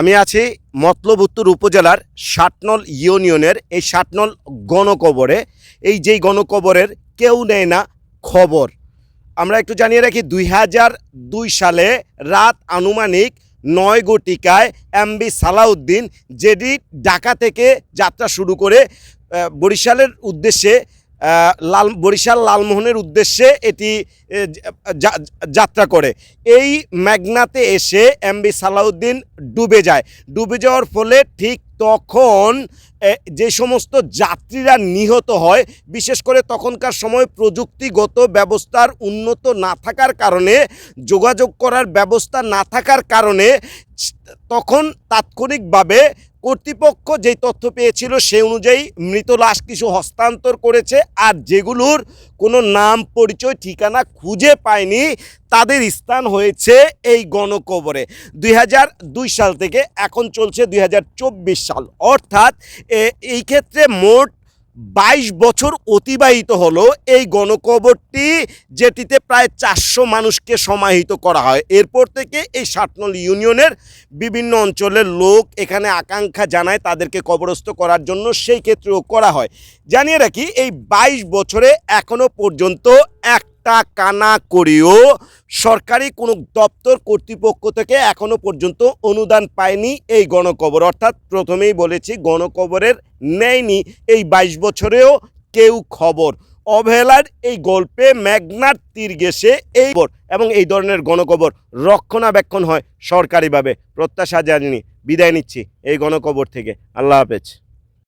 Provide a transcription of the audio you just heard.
আমি আছি মতলবুত্তর উপজেলার ষাটনল ইউনিয়নের, এই ষাটনল গণকবরে। এই যেই গণকবরের কেউ নেয় না খবর। আমরা একটু জানিয়ে রাখি, দুই হাজার দুই সালে রাত আনুমানিক নয় গটিকায় এমবি সালাউদ্দিন যেটি ঢাকা থেকে যাত্রা শুরু করে বরিশালের উদ্দেশ্যে লাল, বরিশাল লালমোহনের উদ্দেশ্যে এটি যাত্রা করে। এই মেঘনাতে এসে এমবি সালাউদ্দিন ডুবে যায়। ডুবে যাওয়ার ফলে ঠিক তখন যে সমস্ত যাত্রীরা নিহত হয়, বিশেষ করে তখনকার সময় প্রযুক্তিগত ব্যবস্থার উন্নত না থাকার কারণে, যোগাযোগ করার ব্যবস্থা না থাকার কারণে, তখন তাৎক্ষণিকভাবে কর্তৃপক্ষ যেই তথ্য পেয়েছিল সে অনুযায়ী মৃত লাশ কিছু হস্তান্তর করেছে আর যেগুলোর কোনো নাম, পরিচয়, ঠিকানা খুঁজে পায়নি, তাদের স্থান হয়েছে এই গণকবরে। দুই সাল থেকে এখন চলছে দুই হাজার চব্বিশ সাল। অর্থাৎ এই ক্ষেত্রে মোট বাইশ বছর অতিবাহিত হলো এই গণকবরটি, যেটিতে প্রায় চারশো মানুষকে সমাহিত করা হয়। এরপর থেকে এই সাতনল ইউনিয়নের বিভিন্ন অঞ্চলের লোক এখানে আকাঙ্ক্ষা জানায় তাদেরকে কবরস্থ করার জন্য, সেই ক্ষেত্রেও করা হয়। জানিয়ে রাখি, এই বাইশ বছরে এখনও পর্যন্ত একটা কানা করেও। সরকারি কোনো দপ্তর কর্তৃপক্ষ থেকে এখনও পর্যন্ত অনুদান পায়নি এই গণকবর। অর্থাৎ প্রথমেই বলেছি, গণকবরের নেয়নি এই বাইশ বছরেও কেউ খবর। অবহেলার এই গল্পে ম্যাগনার তীর গেছে এই এবং এই ধরনের গণকবর রক্ষণাবেক্ষণ হয় সরকারিভাবে। প্রত্যাশা জানিনি। বিদায় নিচ্ছি এই গণকবর থেকে। আল্লাহ হাফেজ।